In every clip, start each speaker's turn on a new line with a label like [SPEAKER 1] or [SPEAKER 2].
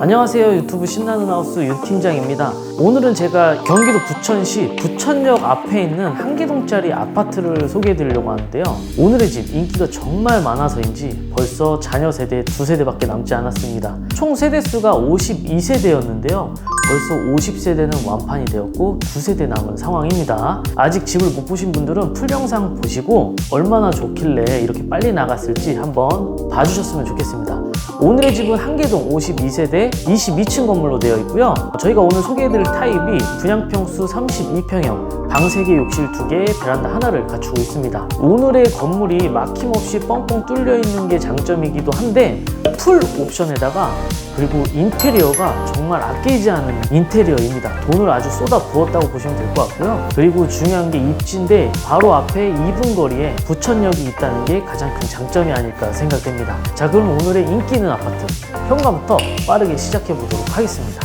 [SPEAKER 1] 안녕하세요. 유튜브 신나는 하우스 유 팀장입니다. 오늘은 제가 경기도 부천시 부천역 앞에 있는 한 개동짜리 아파트를 소개해 드리려고 하는데요. 오늘의 집 인기가 정말 많아서인지 벌써 자녀 세대 두 세대밖에 남지 않았습니다. 총 세대수가 52세대였는데요. 벌써 50세대는 완판이 되었고 두 세대 남은 상황입니다. 아직 집을 못 보신 분들은 풀영상 보시고 얼마나 좋길래 이렇게 빨리 나갔을지 한번 봐주셨으면 좋겠습니다 오늘의 집은 한개동 52세대 22층 건물로 되어 있고요. 저희가 오늘 소개해드릴 타입이 분양평수 32평형, 방 3개, 욕실 2개, 베란다 하나를 갖추고 있습니다. 오늘의 건물이 막힘없이 뻥뻥 뚫려 있는 게 장점이기도 한데 풀 옵션에다가 그리고 인테리어가 정말 아끼지 않은 인테리어입니다. 돈을 아주 쏟아 부었다고 보시면 될 것 같고요. 그리고 중요한 게 입지인데 바로 앞에 2분 거리에 부천역이 있다는 게 가장 큰 장점이 아닐까 생각됩니다. 자, 그럼 오늘의 인기 있는 아파트 현관부터 빠르게 시작해 보도록 하겠습니다.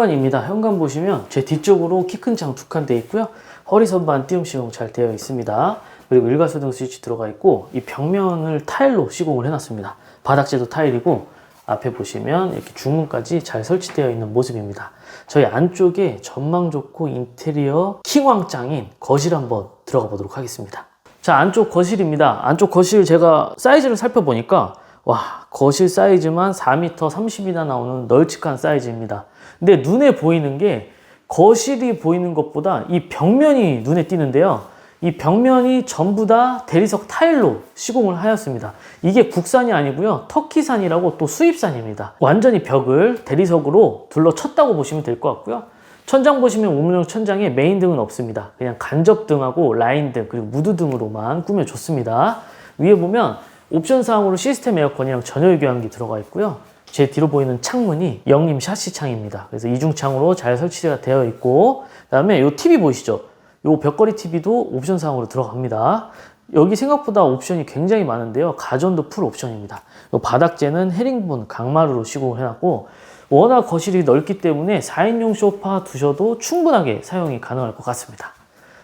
[SPEAKER 1] 현관입니다. 현관 보시면 제 뒤쪽으로 키 큰 창 두칸 되어 있고요. 허리 선반 띄움 시공 잘 되어 있습니다. 그리고 일괄소등 스위치 들어가 있고 이 벽면을 타일로 시공을 해놨습니다. 바닥재도 타일이고 앞에 보시면 이렇게 중문까지 잘 설치되어 있는 모습입니다. 저희 안쪽에 전망 좋고 인테리어 킹왕짱인 거실 한번 들어가 보도록 하겠습니다. 자 안쪽 거실입니다. 안쪽 거실 제가 사이즈를 살펴보니까 와 거실 사이즈만 4m 30이나 나오는 널찍한 사이즈입니다. 근데 눈에 보이는 게 거실이 보이는 것보다 이 벽면이 눈에 띄는데요. 이 벽면이 전부 다 대리석 타일로 시공을 하였습니다. 이게 국산이 아니고요. 터키산이라고 또 수입산입니다. 완전히 벽을 대리석으로 둘러쳤다고 보시면 될 것 같고요. 천장 보시면 우물형 천장에 메인 등은 없습니다. 그냥 간접 등하고 라인 등 그리고 무드 등으로만 꾸며줬습니다. 위에 보면 옵션 사항으로 시스템 에어컨이랑 전열 교환기 들어가 있고요. 제 뒤로 보이는 창문이 영림 샤시 창입니다. 그래서 이중창으로 잘 설치가 되어 있고 그다음에 이 TV 보이시죠? 요 벽걸이 TV도 옵션 사항으로 들어갑니다. 여기 생각보다 옵션이 굉장히 많은데요. 가전도 풀 옵션입니다. 요 바닥재는 헤링본 강마루로 시공을 해놨고 워낙 거실이 넓기 때문에 4인용 소파 두셔도 충분하게 사용이 가능할 것 같습니다.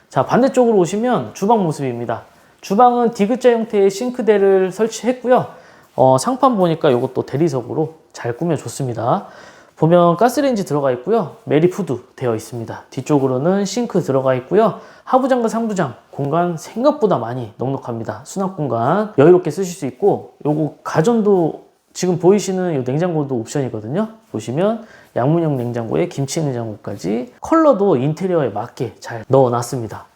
[SPEAKER 1] 자 반대쪽으로 오시면 주방 모습입니다. 주방은 디귿자 형태의 싱크대를 설치했고요. 어, 상판 보니까 이것도 대리석으로 잘 꾸며줬습니다. 보면 가스레인지 들어가 있고요. 메리푸드 되어 있습니다. 뒤쪽으로는 싱크 들어가 있고요. 하부장과 상부장 공간 생각보다 많이 넉넉합니다. 수납 공간 여유롭게 쓰실 수 있고 요거 가전도 지금 보이시는 이 냉장고도 옵션이거든요. 보시면 양문형 냉장고에 김치 냉장고까지 컬러도 인테리어에 맞게 잘 넣어놨습니다.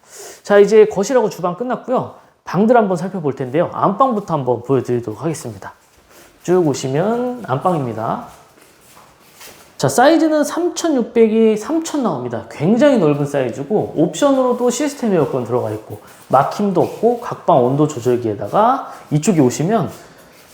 [SPEAKER 1] 자 이제 거실하고 주방 끝났고요. 방들 한번 살펴볼 텐데요. 안방부터 한번 보여드리도록 하겠습니다. 쭉 오시면 안방입니다. 자, 사이즈는 3600이 3000 나옵니다. 굉장히 넓은 사이즈고, 옵션으로도 시스템 에어컨 들어가 있고, 막힘도 없고, 각방 온도 조절기에다가 이쪽에 오시면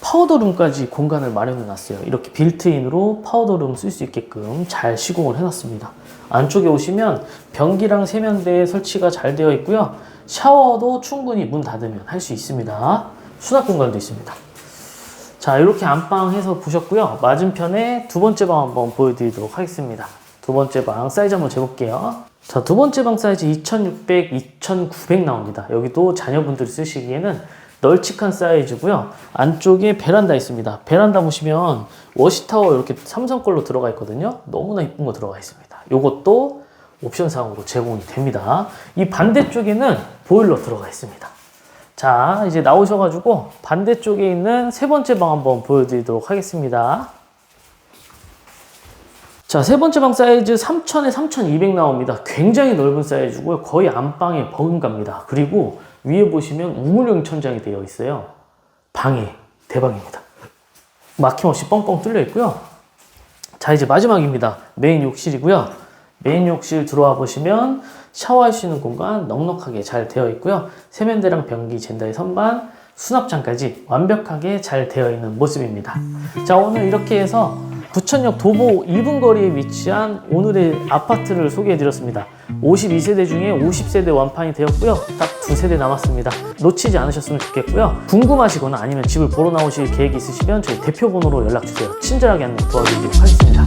[SPEAKER 1] 파우더룸까지 공간을 마련해 놨어요. 이렇게 빌트인으로 파우더룸 쓸 수 있게끔 잘 시공을 해 놨습니다. 안쪽에 오시면 변기랑 세면대 설치가 잘 되어 있고요. 샤워도 충분히 문 닫으면 할 수 있습니다. 수납 공간도 있습니다. 자, 이렇게 안방 해서 보셨고요. 맞은편에 두 번째 방 한번 보여드리도록 하겠습니다. 두 번째 방 사이즈 한번 재볼게요. 자, 두 번째 방 사이즈 2600, 2900 나옵니다. 여기도 자녀분들이 쓰시기에는 널찍한 사이즈고요. 안쪽에 베란다 있습니다. 베란다 보시면 워시타워 이렇게 삼성 걸로 들어가 있거든요. 너무나 이쁜 거 들어가 있습니다. 이것도 옵션 사항으로 제공이 됩니다. 이 반대쪽에는 보일러 들어가 있습니다. 자, 이제 나오셔가지고 반대쪽에 있는 세 번째 방 한번 보여드리도록 하겠습니다. 자, 세 번째 방 사이즈 3000에 3200 나옵니다. 굉장히 넓은 사이즈고요. 거의 안방에 버금갑니다. 그리고 위에 보시면 우물형 천장이 되어 있어요. 방에 대박입니다. 막힘없이 뻥뻥 뚫려 있고요. 자, 이제 마지막입니다. 메인 욕실이고요. 메인 욕실 들어와 보시면 샤워할 수 있는 공간 넉넉하게 잘 되어 있고요. 세면대랑 변기, 젠다의 선반, 수납장까지 완벽하게 잘 되어 있는 모습입니다. 자, 오늘 이렇게 해서 부천역 도보 2분 거리에 위치한 오늘의 아파트를 소개해 드렸습니다. 52세대 중에 50세대 완판이 되었고요. 딱 두 세대 남았습니다. 놓치지 않으셨으면 좋겠고요. 궁금하시거나 아니면 집을 보러 나오실 계획이 있으시면 저희 대표 번호로 연락 주세요. 친절하게 안내 도와드리도록 하겠습니다.